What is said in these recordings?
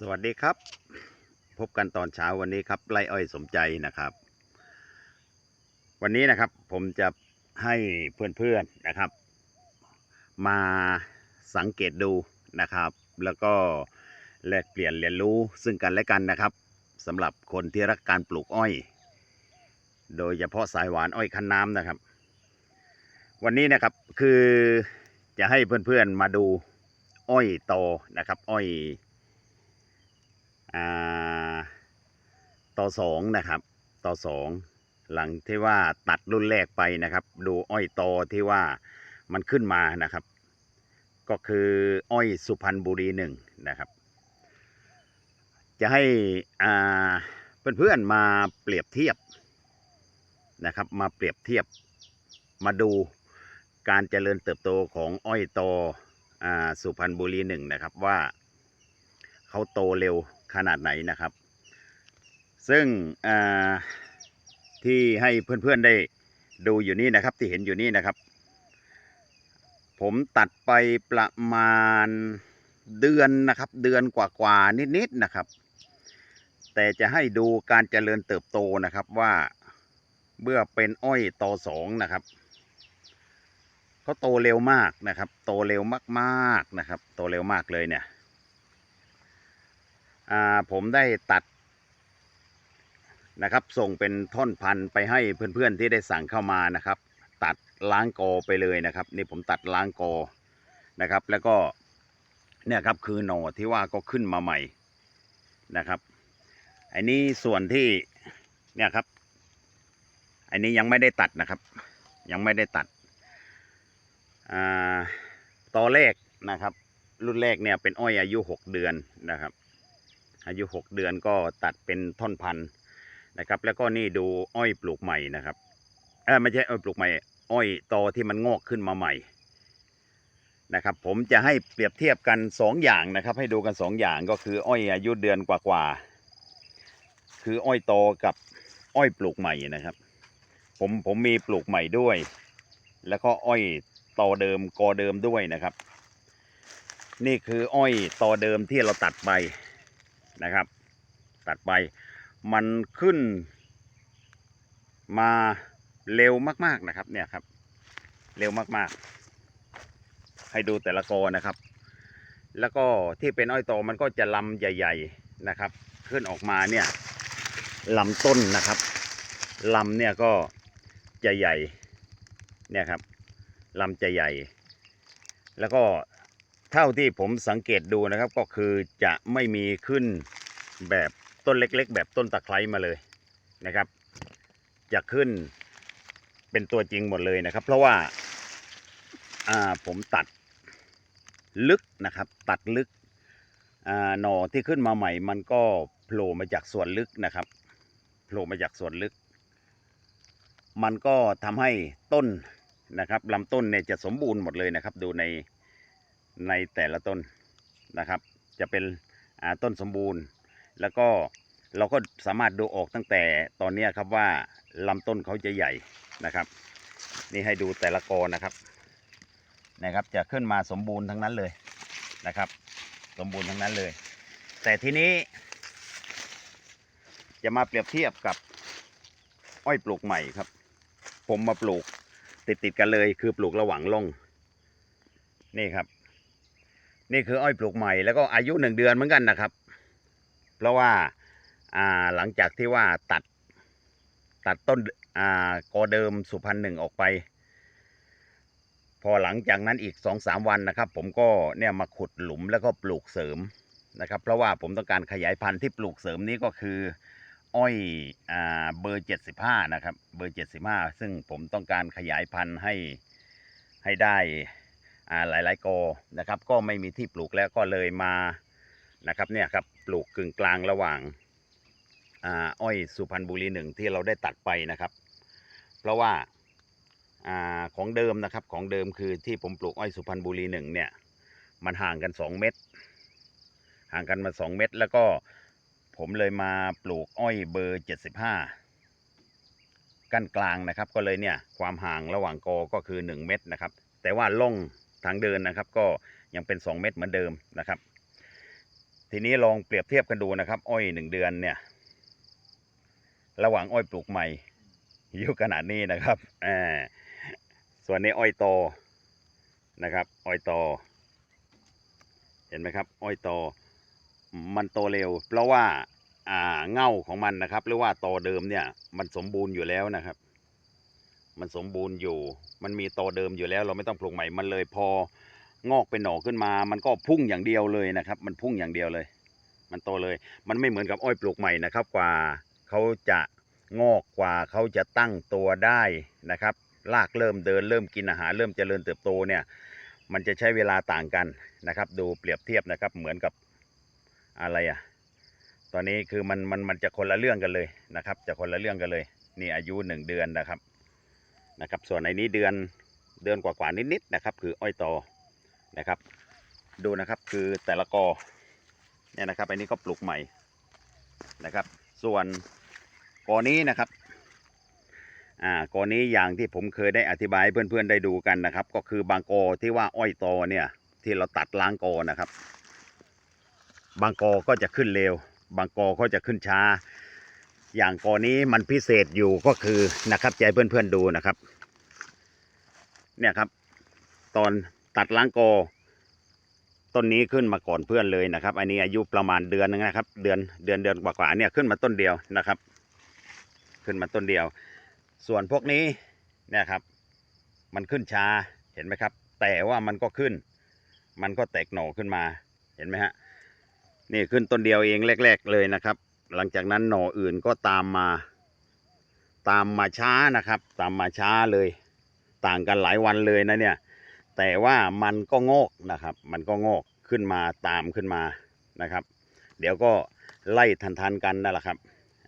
สวัสดีครับ พบกันตอนเช้าวันนี้ครับไล่อ้อยสมใจนะครับ วันนี้นะครับผมจะให้เพื่อนๆนะครับ มาสังเกตดูนะครับ แล้วก็แลกเปลี่ยนเรียนรู้ซึ่งกันและกันนะครับสำหรับคนที่รักการปลูกอ้อย โดยเฉพาะสายหวานอ้อยคันน้ำนะครับ วันนี้นะครับคือจะให้เพื่อนๆมาดูอ้อยโตนะครับ อ้อย ต่อสองนะครับ ต่อสองหลังที่ว่าตัดรุ่นแรกไปนะครับ ดูอ้อยตอที่ว่ามันขึ้นมานะครับ ก็คืออ้อยสุพรรณบุรีหนึ่งนะครับ จะให้อ่าเพื่อนๆมาเปรียบเทียบนะครับ มาเปรียบเทียบมาดูการเจริญเติบโตของอ้อยตอสุพรรณบุรีหนึ่งนะครับว่าเขาโตเร็ว ขนาดไหนนะครับ ซึ่งที่ให้เพื่อนๆได้ดูอยู่นี่นะครับที่เห็นอยู่นี่นะครับ ผมตัดไปประมาณเดือนนะครับ เดือนกว่าๆนิดๆนะครับ แต่จะให้ดูการเจริญเติบโตนะครับว่าเมื่อเป็นอ้อยตอสองนะครับเขาโตเร็วมากนะครับ โตเร็วมากๆนะครับ โตเร็วมากเลยเนี่ย ผมได้ตัดนะครับ ส่งเป็นท่อนพันธุ์ไปให้เพื่อนๆที่ได้สั่งเข้ามานะครับ ตัดล้างกอไปเลยนะครับ นี่ผมตัดล้างกอนะครับ แล้วก็เนี่ยครับคือหน่อที่ว่าก็ขึ้นมาใหม่นะครับอันนี้ส่วนที่เนี่ยครับ อันนี้ยังไม่ได้ตัดนะครับ ยังไม่ได้ตัดอ่าตอแรกนะครับ รุ่นแรกเนี่ยเป็นอ้อยอายุหกเดือนนะครับ อายุ6เดือนก็ตัดเป็นท่อนพันธุ์นะครับ แล้วก็นี่ดูอ้อยปลูกใหม่นะครับเออไม่ใช่อ้อยปลูกใหม่ อ้อยตอที่มันงอกขึ้นมาใหม่นะครับ ผมจะให้เปรียบเทียบกัน 2 อย่างนะครับ ให้ดูกัน 2 อย่างก็คืออ้อยอายุเดือนกว่าๆคืออ้อยโตกับอ้อยปลูกใหม่นะครับ ผมผมมีปลูกใหม่ด้วย แล้วก็อ้อยตอเดิมกอเดิมด้วยนะครับ นี่คืออ้อยตอเดิมที่เราตัดไป นะครับ ตัดไปมันขึ้นมาเร็วมากๆนะครับเนี่ยครับ เร็วมากๆ ให้ดูแต่ละกอนะครับ แล้วก็ที่เป็นอ้อยโตมันก็จะลำใหญ่ ๆนะครับ ขึ้นออกมาเนี่ยลำต้นนะครับลำเนี่ยก็จะใหญ่เนี่ยครับลำจะใหญ่ แล้วก็ เท่าที่ผมสังเกตดูนะครับก็คือจะไม่มีขึ้นแบบต้นเล็กๆ แบบต้นตะไคร้มาเลยนะครับ จะขึ้นเป็นตัวจริงหมดเลยนะครับ เพราะว่าอ่าผมตัดลึกนะครับ ตัดลึกอ่าหน่อที่ขึ้นมาใหม่ มันก็โผล่มาจากส่วนลึกนะครับโผล่มาจากส่วนลึก มันก็ทำให้ต้นนะครับลำต้นเนี่ยจะสมบูรณ์หมดเลยนะครับ ดูใน ในแต่ละต้นนะครับ จะเป็นต้นสมบูรณ์ แล้วก็เราก็สามารถดูออกตั้งแต่ตอนนี้ครับว่าลำต้นเขาจะใหญ่นะครับ นี่ให้ดูแต่ละกอนะครับนะครับ จะขึ้นมาสมบูรณ์ทั้งนั้นเลยนะครับ สมบูรณ์ทั้งนั้นเลย แต่ทีนี้ จะมาเปรียบเทียบกับอ้อยปลูกใหม่ครับ ผมมาปลูกติดติดกันเลยคือปลูกระหว่างล่องนี่ครับ นี่คืออ้อยปลูกใหม่แล้วก็อายุหนึ่งเดือนเหมือนกันนะครับ เพราะว่าหลังจากที่ว่าตัดตัดต้นกอเดิมสุพรรณหนึ่งออกไป พอหลังจากนั้นอีกสองสามวันนะครับ ผมก็เนี่ยมาขุดหลุมแล้วก็ปลูกเสริมนะครับ เพราะว่าผมต้องการขยายพันธุ์ที่ปลูกเสริมนี้ก็คือ อ้อยอเบอร์เจ็ดสิบห้านะครับ เบอร์เจ็ดสิบห้าซึ่งผมต้องการขยายพันธุ์ให้ให้ได้ หลายๆกอนะครับ ก็ไม่มีที่ปลูกแล้วก็เลยมานะครับเนี่ยครับปลูกกึ่งกลางระหว่างอ้อยสุพรรณบุรีหนึ่งที่เราได้ตัดไปนะครับ เพราะว่าอของเดิมนะครับของเดิมคือที่ผมปลูกอ้อยสุพรรณบุรีหนึ่งเนี่ยมันห่างกัน 2 เมตร ห่างกันมา 2 เมตร แล้วก็ผมเลยมาปลูกอ้อยเบอร์ 75 กั้นกลางนะครับ ก็เลยเนี่ยความห่างระหว่างกอก็คือ 1 เมตรนะครับ แต่ว่าล่อง ทางเดินนะครับ ก็ยังเป็น 2 เมตรเหมือนเดิมนะครับ ทีนี้ลองเปรียบเทียบกันดูนะครับ อ้อยหนึ่งเดือนเนี่ย ระหว่างอ้อยปลูกใหม่อยู่ขนาดนี้นะครับอ่าส่วนนี้อ้อยโตนะครับ อ้อยโตเห็นไหมครับ อ้อยโตมันโตเร็ว เพราะว่าอ่าเง่าของมันนะครับ หรือว่าโตเดิมเนี่ย มันสมบูรณ์อยู่แล้วนะครับ มันสมบูรณ์อยู่ มันมีโตเดิมอยู่แล้ว เราไม่ต้องปลูกใหม่มันเลยพองอกเป็นหน่อขึ้นมา มันก็พุ่งอย่างเดียวเลยนะครับ มันพุ่งอย่างเดียวเลย มันโตเลย มันไม่เหมือนกับอ้อยปลูกใหม่นะครับ กว่าเขาจะงอกกว่าเขาจะตั้งตัวได้นะครับรากเริ่มเดินเริ่มกินอาหารเริ่มเจริญเติบโตเนี่ย มันจะใช้เวลาต่างกันนะครับ ดูเปรียบเทียบนะครับ เหมือนกับอะไรอะตอนนี้คือมันมันมันจะคนละเรื่องกันเลยนะครับ จะคนละเรื่องกันเลย นี่อายุหนึ่งเดือนนะครับ นะครับ ส่วนในนี้เดือนเดือนกว่าๆนิดๆนะครับ คืออ้อยตอนะครับ ดูนะครับคือแต่ละกอเนี่ยนะครับอันนี้ก็ปลูกใหม่นะครับ ส่วนกอนี้นะครับอ่ากอนี้อย่างที่ผมเคยได้อธิบายเพื่อนๆได้ดูกันนะครับ ก็คือบางกอที่ว่าอ้อยตอเนี่ยที่เราตัดล้างกอนะครับ บางกอก็จะขึ้นเร็ว บางกอก็จะขึ้นช้า อย่างกอนี้มันพิเศษอยู่ก็คือนะครับใจเพื่อนๆดูนะครับ เนี่ยครับ ตอนตัดล้างกอต้นนี้ขึ้นมาก่อนเพื่อนเลยนะครับ อันนี้อายุประมาณเดือนนึงนะครับ เดือนเดือนเดือนกว่าๆเนี่ยขึ้นมาต้นเดียวนะครับ ขึ้นมาต้นเดียว ส่วนพวกนี้เนี่ยครับ มันขึ้นช้าเห็นไหมครับ แต่ว่ามันก็ขึ้น มันก็แตกหน่อขึ้นมาเห็นไหมฮะนี่ขึ้นต้นเดียวเองแรก ๆ เลยนะครับ หลังจากนั้นหน่ออื่นก็ตามมา ตามมาช้านะครับ ตามมาช้าเลย ต่างกันหลายวันเลยนะเนี่ย แต่ว่ามันก็งอกนะครับ มันก็งอกขึ้นมาตามขึ้นมานะครับ เดี๋ยวก็ไล่ทันๆกันนั่นแหละครับ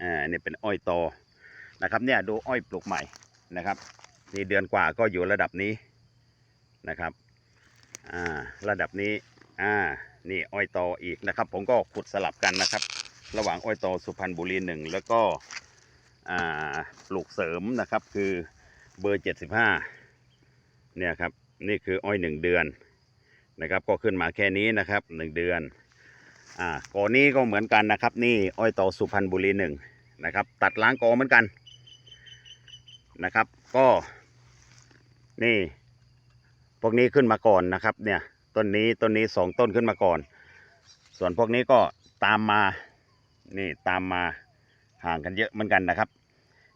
อ่านี่เป็นอ้อยโตอนะครับ เนี่ยดูอ้อยปลูกใหม่นะครับนี่เดือนกว่าก็อยู่ระดับนี้นะครับอ่าระดับนี้อ่านี่อ้อยโตออีกนะครับ ผมก็ขุดสลับกันนะครับ ระหว่างอ้อยโตอสุพรรณบุรีหนึ่งแล้วก็ปลูกเสริมนะครับคือเบอร์เจ็ดสิบห้าเนี่ยครับนี่คืออ้อยหนึ่งเดือนนะครับก็ขึ้นมาแค่นี้นะครับหนึ่งเดือนอ่าก่อนนี้ก็เหมือนกันนะครับ นี่อ้อยโตอสุพรรณบุรีหนึ่งนะครับตัดล้างกอเหมือนกันนะครับก็นี่พวกนี้ขึ้นมาก่อนนะครับเนี่ยต้นนี้ต้นนี้สองต้นขึ้นมาก่อน ส่วนพวกนี้ก็ตามมา นี่ตามมาห่างกันเยอะเหมือนกันนะครับ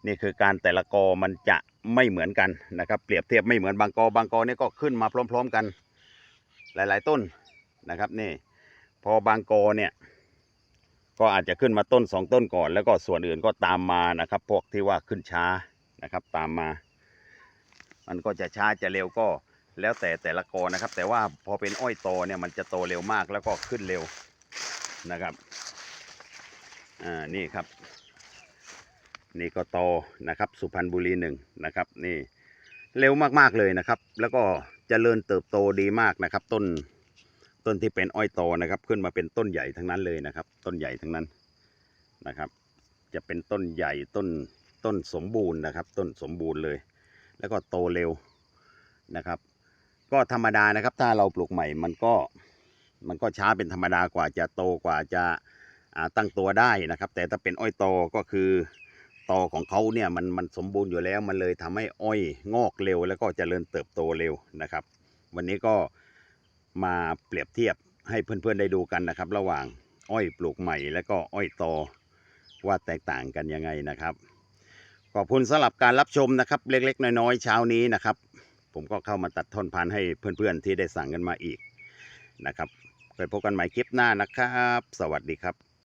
นี่คือการแต่ละกอมันจะไม่เหมือนกันนะครับ เปรียบเทียบไม่เหมือนบางกอบางกอเนี่ยก็ขึ้นมาพร้อม ๆกัน หลาย ๆ ต้นนะครับนี่พอบางกอเนี่ยก็อาจจะขึ้นมาต้นสองต้นก่อน แล้วก็ส่วนอื่นก็ตามมานะครับ พวกที่ว่าขึ้นช้านะครับตามมา มันก็จะช้าจะเร็วก็แล้วแต่แต่ละกอนะครับ แต่ว่าพอเป็นอ้อยโตเนี่ยมันจะโตเร็วมากแล้วก็ขึ้นเร็วนะครับ อ่านี่ครับ นี่ก็โตนะครับ สุพรรณบุรีหนึ่งนะครับ นี่เร็วมากๆเลยนะครับ แล้วก็จเจริญเติบโตดีมากนะครับ ต้นต้นที่เป็นอ้อยโตนะครับ ขึ้นมาเป็นต้นใหญ่ทั้งนั้นเลยนะครับ ต้นใหญ่ทั้งนั้นนะครับ จะเป็นต้นใหญ่ต้นต้นสมบูรณ์นะครับ ต้นสมบูรณ์เลย แล้วก็โตเร็วนะครับ ก็ธรรมดานะครับ ถ้าเราปลูกใหม่มันก็มันก็ช้าเป็นธรรมดากว่าจะโตกว่าจะ ตั้งตัวได้นะครับ แต่ถ้าเป็นอ้อยโตก็คือตอของเขาเนี่ยมันมันสมบูรณ์อยู่แล้วมันเลยทำให้อ้อยงอกเร็ว แล้วก็เจริญเติบโตเร็วนะครับ วันนี้ก็มาเปรียบเทียบให้เพื่อนๆได้ดูกันนะครับ ระหว่างอ้อยปลูกใหม่ และก็อ้อยโตว่าแตกต่างกันยังไงนะครับขอบคุณสำหรับการรับชมนะครับ เล็กๆ น้อยๆเช้านี้นะครับ ผมก็เข้ามาตัดท่อนพันให้เพื่อนๆที่ได้สั่งกันมาอีกนะครับไปพบกันใหม่คลิปหน้านะครับ สวัสดีครับ